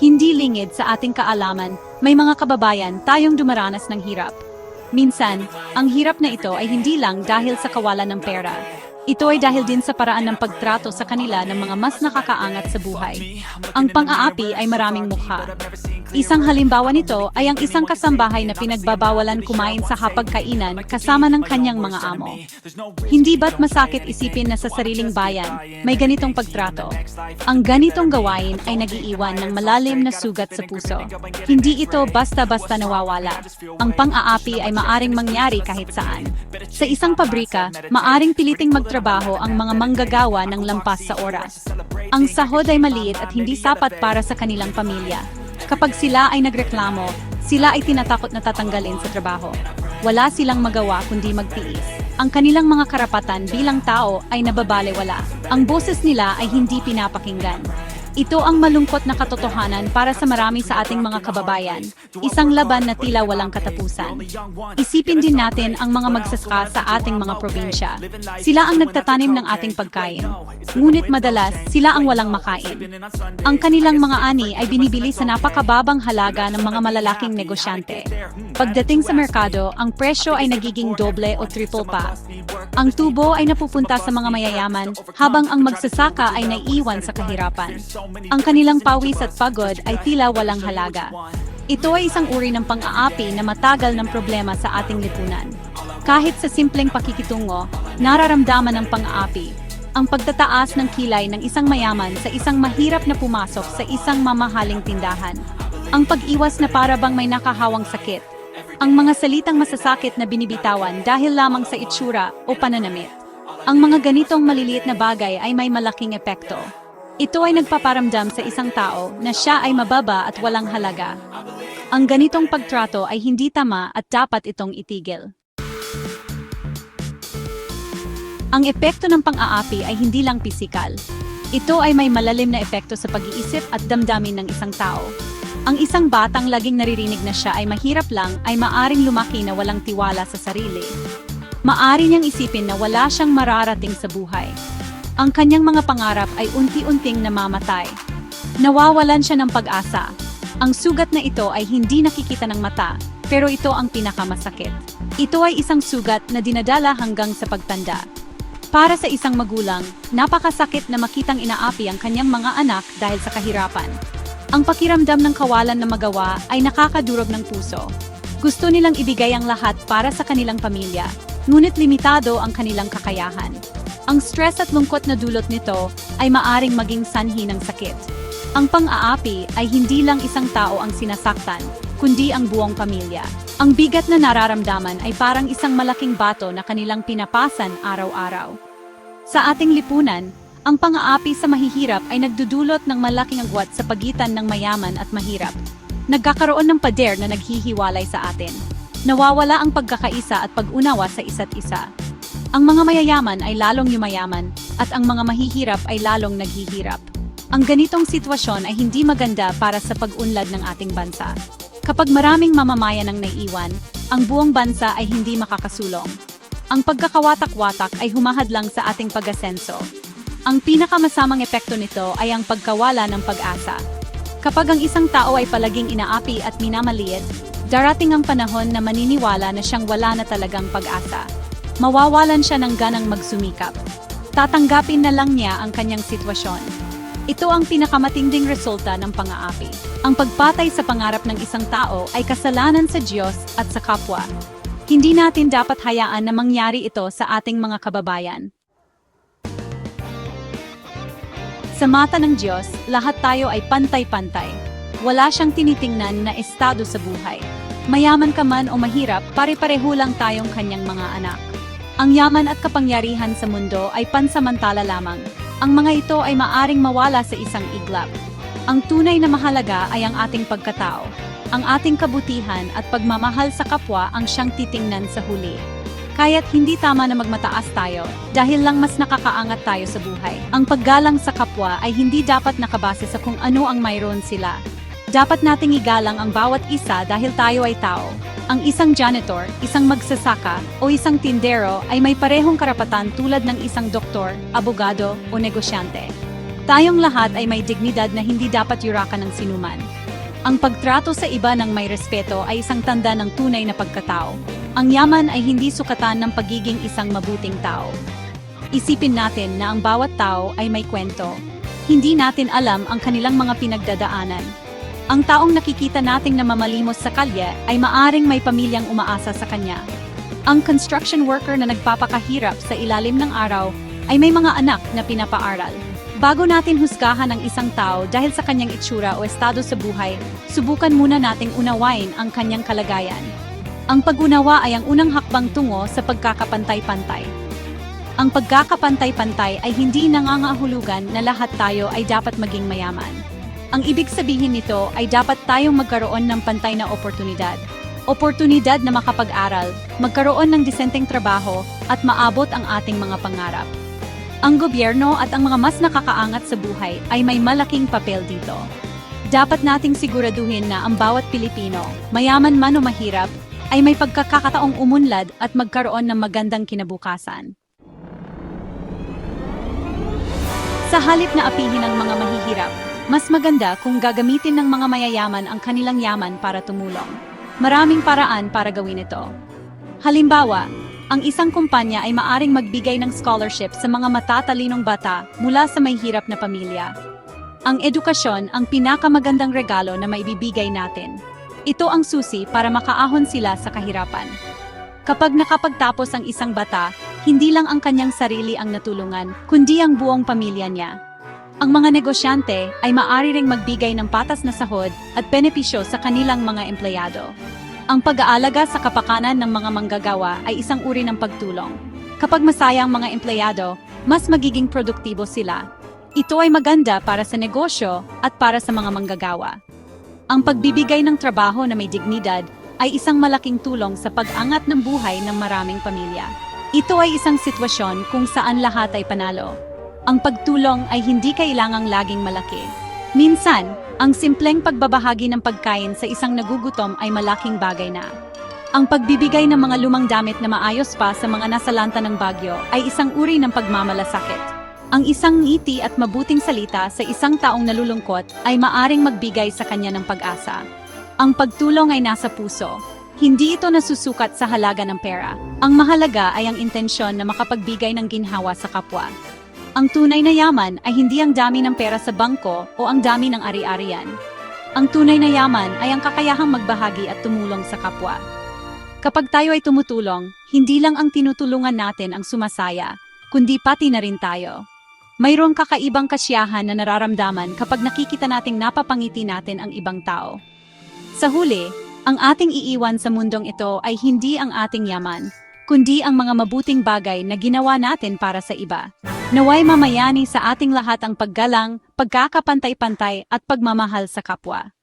Hindi lingid sa ating kaalaman, may mga kababayan tayong dumaranas ng hirap. Minsan, ang hirap na ito ay hindi lang dahil sa kawalan ng pera. Ito ay dahil din sa paraan ng pagtrato sa kanila ng mga mas nakakaangat sa buhay. Ang pang-aapi ay maraming mukha. Isang halimbawa nito ay ang isang kasambahay na pinagbabawalan kumain sa hapagkainan kasama ng kanyang mga amo. Hindi ba't masakit isipin na sa sariling bayan, may ganitong pagtrato? Ang ganitong gawain ay nagiiwan ng malalim na sugat sa puso. Hindi ito basta-basta nawawala. Ang pang-aapi ay maaring mangyari kahit saan. Sa isang pabrika, maaring piliting magtrabaho ang mga manggagawa ng lampas sa oras. Ang sahod ay maliit at hindi sapat para sa kanilang pamilya. Kapag sila ay nagreklamo, sila ay tinatakot na tatanggalin sa trabaho. Wala silang magawa kundi magtiis. Ang kanilang mga karapatan bilang tao ay nababalewala. Ang boses nila ay hindi pinapakinggan. Ito ang malungkot na katotohanan para sa marami sa ating mga kababayan. Isang laban na tila walang katapusan. Isipin din natin ang mga magsasaka sa ating mga probinsya. Sila ang nagtatanim ng ating pagkain. Ngunit madalas, sila ang walang makain. Ang kanilang mga ani ay binibili sa napakababang halaga ng mga malalaking negosyante. Pagdating sa merkado, ang presyo ay nagiging doble o triple pa. Ang tubo ay napupunta sa mga mayayaman, habang ang magsasaka ay naiiwan sa kahirapan. Ang kanilang pawis at pagod ay tila walang halaga. Ito ay isang uri ng pang-aapi na matagal ng problema sa ating lipunan. Kahit sa simpleng pakikitungo, nararamdaman ng pang-aapi ang pagtataas ng kilay ng isang mayaman sa isang mahirap na pumasok sa isang mamahaling tindahan. Ang pag-iwas na para bang may nakahawang sakit. Ang mga salitang masasakit na binibitawan dahil lamang sa itsura o pananamit. Ang mga ganitong maliliit na bagay ay may malaking epekto. Ito ay nagpaparamdam sa isang tao na siya ay mababa at walang halaga. Ang ganitong pagtrato ay hindi tama at dapat itong itigil. Ang epekto ng pang-aapi ay hindi lang pisikal. Ito ay may malalim na epekto sa pag-iisip at damdamin ng isang tao. Ang isang batang laging naririnig na siya ay mahirap lang ay maaring lumaki na walang tiwala sa sarili. Maari niyang isipin na wala siyang mararating sa buhay. Ang kanyang mga pangarap ay unti-unting namamatay. Nawawalan siya ng pag-asa. Ang sugat na ito ay hindi nakikita ng mata, pero ito ang pinakamasakit. Ito ay isang sugat na dinadala hanggang sa pagtanda. Para sa isang magulang, napakasakit na makitang inaapi ang kanyang mga anak dahil sa kahirapan. Ang pakiramdam ng kawalan na magawa ay nakakadurog ng puso. Gusto nilang ibigay ang lahat para sa kanilang pamilya, ngunit limitado ang kanilang kakayahan. Ang stress at lungkot na dulot nito ay maaring maging sanhi ng sakit. Ang pang-aapi ay hindi lang isang tao ang sinasaktan, kundi ang buong pamilya. Ang bigat na nararamdaman ay parang isang malaking bato na kanilang pinapasan araw-araw. Sa ating lipunan, ang pang-aapi sa mahihirap ay nagdudulot ng malaking agwat sa pagitan ng mayaman at mahirap. Nagkakaroon ng pader na naghihiwalay sa atin. Nawawala ang pagkakaisa at pag-unawa sa isa't isa. Ang mga mayayaman ay lalong yumayaman at ang mga mahihirap ay lalong naghihirap. Ang ganitong sitwasyon ay hindi maganda para sa pag-unlad ng ating bansa. Kapag maraming mamamayan ang naiiwan, ang buong bansa ay hindi makakasulong. Ang pagkakawatak-watak ay humahadlang sa ating pag-asenso. Ang pinakamasamang epekto nito ay ang pagkawala ng pag-asa. Kapag ang isang tao ay palaging inaapi at minamaliit, darating ang panahon na maniniwala na siyang wala na talagang pag-asa. Mawawalan siya ng ganang magsumikap. Tatanggapin na lang niya ang kanyang sitwasyon. Ito ang pinakamatinding resulta ng pang-aapi. Ang pagpatay sa pangarap ng isang tao ay kasalanan sa Diyos at sa kapwa. Hindi natin dapat hayaan na mangyari ito sa ating mga kababayan. Sa mata ng Diyos, lahat tayo ay pantay-pantay. Wala siyang tinitingnan na estado sa buhay. Mayaman ka man o mahirap, pare-pareho lang tayong kanyang mga anak. Ang yaman at kapangyarihan sa mundo ay pansamantala lamang. Ang mga ito ay maaring mawala sa isang iglap. Ang tunay na mahalaga ay ang ating pagkatao. Ang ating kabutihan at pagmamahal sa kapwa ang siyang titingnan sa huli. Kaya't hindi tama na magmataas tayo dahil lang mas nakakaangat tayo sa buhay. Ang paggalang sa kapwa ay hindi dapat nakabase sa kung ano ang mayroon sila. Dapat nating igalang ang bawat isa dahil tayo ay tao. Ang isang janitor, isang magsasaka, o isang tindero ay may parehong karapatan tulad ng isang doktor, abogado, o negosyante. Tayong lahat ay may dignidad na hindi dapat yurakan ng sinuman. Ang pagtrato sa iba ng may respeto ay isang tanda ng tunay na pagkatao. Ang yaman ay hindi sukatan ng pagiging isang mabuting tao. Isipin natin na ang bawat tao ay may kwento. Hindi natin alam ang kanilang mga pinagdadaanan. Ang taong nakikita nating namamalimos sa kalye ay maaring may pamilyang umaasa sa kanya. Ang construction worker na nagpapakahirap sa ilalim ng araw ay may mga anak na pinapaaral. Bago natin husgahan ang isang tao dahil sa kanyang itsura o estado sa buhay, subukan muna nating unawain ang kanyang kalagayan. Ang pag-unawa ay ang unang hakbang tungo sa pagkakapantay-pantay. Ang pagkakapantay-pantay ay hindi nangangahulugan na lahat tayo ay dapat maging mayaman. Ang ibig sabihin nito ay dapat tayong magkaroon ng pantay na oportunidad. Oportunidad na makapag-aral, magkaroon ng disenteng trabaho, at maabot ang ating mga pangarap. Ang gobyerno at ang mga mas nakakaangat sa buhay ay may malaking papel dito. Dapat nating siguraduhin na ang bawat Pilipino, mayaman man o mahirap, ay may pagkakataong umunlad at magkaroon ng magandang kinabukasan. Sa halip na apihin ang mga mahihirap, mas maganda kung gagamitin ng mga mayayaman ang kanilang yaman para tumulong. Maraming paraan para gawin ito. Halimbawa, ang isang kumpanya ay maaring magbigay ng scholarship sa mga matatalinong bata mula sa may hirap na pamilya. Ang edukasyon ang pinakamagandang regalo na maibibigay natin. Ito ang susi para makaahon sila sa kahirapan. Kapag nakapagtapos ang isang bata, hindi lang ang kanyang sarili ang natulungan, kundi ang buong pamilya niya. Ang mga negosyante ay maaari ring magbigay ng patas na sahod at benepisyo sa kanilang mga empleyado. Ang pag-aalaga sa kapakanan ng mga manggagawa ay isang uri ng pagtulong. Kapag masaya ang mga empleyado, mas magiging produktibo sila. Ito ay maganda para sa negosyo at para sa mga manggagawa. Ang pagbibigay ng trabaho na may dignidad ay isang malaking tulong sa pag-angat ng buhay ng maraming pamilya. Ito ay isang sitwasyon kung saan lahat ay panalo. Ang pagtulong ay hindi kailangang laging malaki. Minsan, ang simpleng pagbabahagi ng pagkain sa isang nagugutom ay malaking bagay na. Ang pagbibigay ng mga lumang damit na maayos pa sa mga nasalanta ng bagyo ay isang uri ng pagmamalasakit. Ang isang ngiti at mabuting salita sa isang taong nalulungkot ay maaring magbigay sa kanya ng pag-asa. Ang pagtulong ay nasa puso. Hindi ito nasusukat sa halaga ng pera. Ang mahalaga ay ang intensyon na makapagbigay ng ginhawa sa kapwa. Ang tunay na yaman ay hindi ang dami ng pera sa bangko o ang dami ng ari-arian. Ang tunay na yaman ay ang kakayahang magbahagi at tumulong sa kapwa. Kapag tayo ay tumutulong, hindi lang ang tinutulungan natin ang sumasaya, kundi pati na rin tayo. Mayroong kakaibang kasiyahan na nararamdaman kapag nakikita nating napapangiti natin ang ibang tao. Sa huli, ang ating iiwan sa mundong ito ay hindi ang ating yaman, kundi ang mga mabuting bagay na ginawa natin para sa iba. Naway mamayani sa ating lahat ang paggalang, pagkakapantay-pantay at pagmamahal sa kapwa.